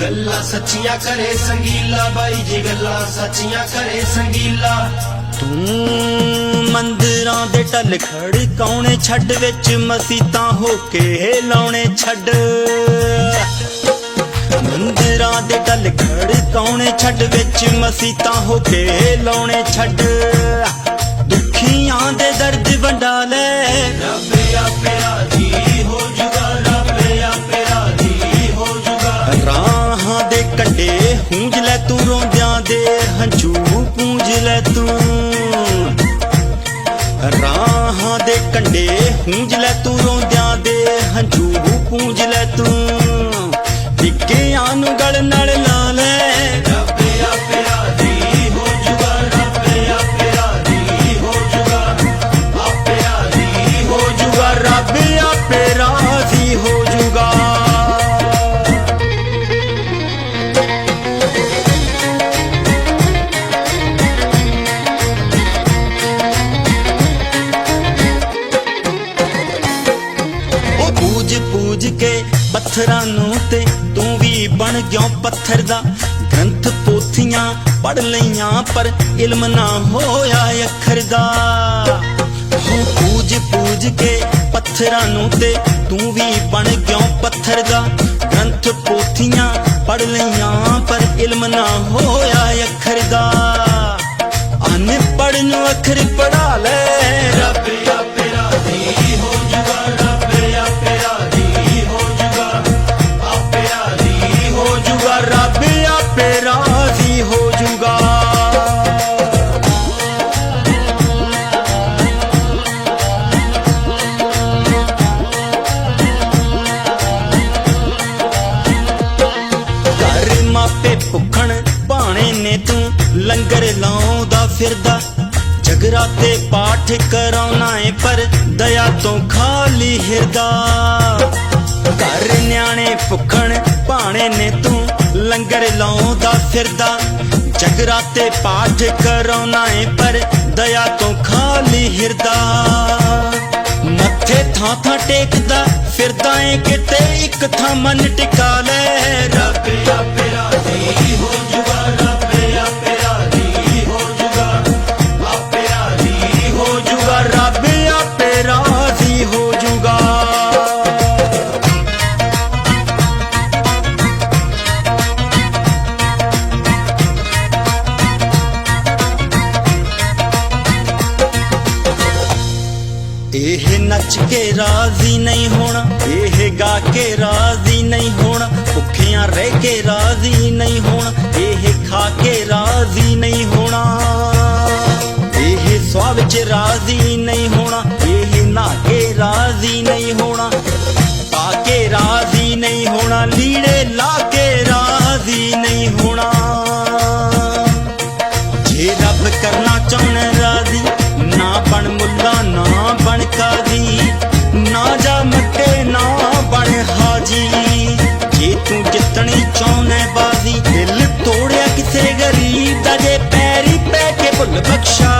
ਗੱਲਾਂ ਸੱਚੀਆਂ ਕਰੇ ਸੰਗੀਲਾ ਬਾਈ ਜੀ, ਗੱਲਾਂ ਸੱਚੀਆਂ ਕਰੇ ਸੰਗੀਲਾ। ਤੂੰ ਮੰਦਿਰਾਂ ਦੇ ਢਲ ਖੜਕਾਉਣੇ ਛੱਡ ਵਿੱਚ ਮਸੀਤਾਂ ਹੋ ਕੇ ਲਾਉਣੇ ਛੱਡ। ਮੰਦਿਰਾਂ ਦੇ ਢਲ ਖੜਕਾਉਣੇ ਛੱਡ ਵਿੱਚ ਮਸੀਤਾਂ ਹੋ ਕੇ ਲਾਉਣੇ ਛੱਡ। ਦੁਖੀਆਂ ਦੇ ਦਰਦ ਵੰਡਾ ਲੈ ਰੱਬ ਤੂੰ ਬਣ ਗਿਓ ਪੱਥਰ ਦਾ। ਗ੍ਰੰਥ ਪੋਥੀਆਂ ਪੜ ਲਈਆਂ, ਪਰ ਇਲਮ ਨਾ ਹੋਇਆ ਅੱਖਰ ਦਾ। ਉਹ ਪੂਜ ਪੂਜ ਕੇ ਪੱਥਰਾਂ ਨੂੰ ਤੇ ਤੂੰ ਵੀ ਬਣ ਗਿਓ ਪੱਥਰ ਦਾ। ਗ੍ਰੰਥ ਪੋਥੀਆਂ ਪੜ ਲਈਆਂ, ਪਰ ਇਲਮ ਨਾ ਹੋਇਆ ਅੱਖਰ ਦਾ। ਅਨਪੜ੍ਹ ਅੱਖਰ ਪੜਾ ਲੈ। ਲੰਗਰ ਲਾਉਂਦਾ ਫਿਰਦਾ, ਜਗਰਾ ਤੇ ਪਾਠ ਕਰਾਉਣਾ ਏ ਪਰ ਦਇਆ ਤੋਂ ਖਾਲੀ ਹਿਰਦਾ। ਘਰ ਨਿਆਣੇ ਭੁੱਖਣ ਭਾਣੇ ਨੇ ਤੂੰ ਲੰਗਰ ਲਾਉਂਦਾ ਫਿਰਦਾ, ਜਗਰਾ ਤੇ ਪਾਠ ਕਰਾਉਣਾ ਏ ਪਰ ਦਇਆ ਤੋਂ ਖਾਲੀ ਹਿਰਦਾ। ਮੱਥੇ ਥਾਂ ਥਾਂ ਟੇਕਦਾ ਫਿਰਦਾ ਏ ਕਿਤੇ ਇੱਕ ਥਾਂ ਮਨ ਟਿਕਾ ਲੈ। ਰੱਬ ਆਪੇ ਰਾਜੀ ਹੋ ਇਹ ਨੱਚ ਕੇ ਰਾਜ਼ੀ ਨਹੀਂ ਹੋਣਾ, ਇਹ ਗਾ ਕੇ ਰਾਜ਼ੀ ਨਹੀਂ ਹੋਣਾ, ਭੁੱਖਿਆਂ ਰਹਿ ਕੇ ਰਾਜ਼ੀ ਨਹੀਂ ਹੋਣਾ, ਇਹ ਖਾ ਕੇ ਰਾਜ਼ੀ ਨਹੀਂ ਹੋਣਾ। ਇਹ ਸਵਾਬ ਚ ਰਾਜ਼ੀ ਨਹੀਂ ਹੋਣਾ, ਇਹ ਨਾ ਕੇ ਰਾਜ਼ੀ ਨਹੀਂ ਹੋਣਾ। பக்ஷா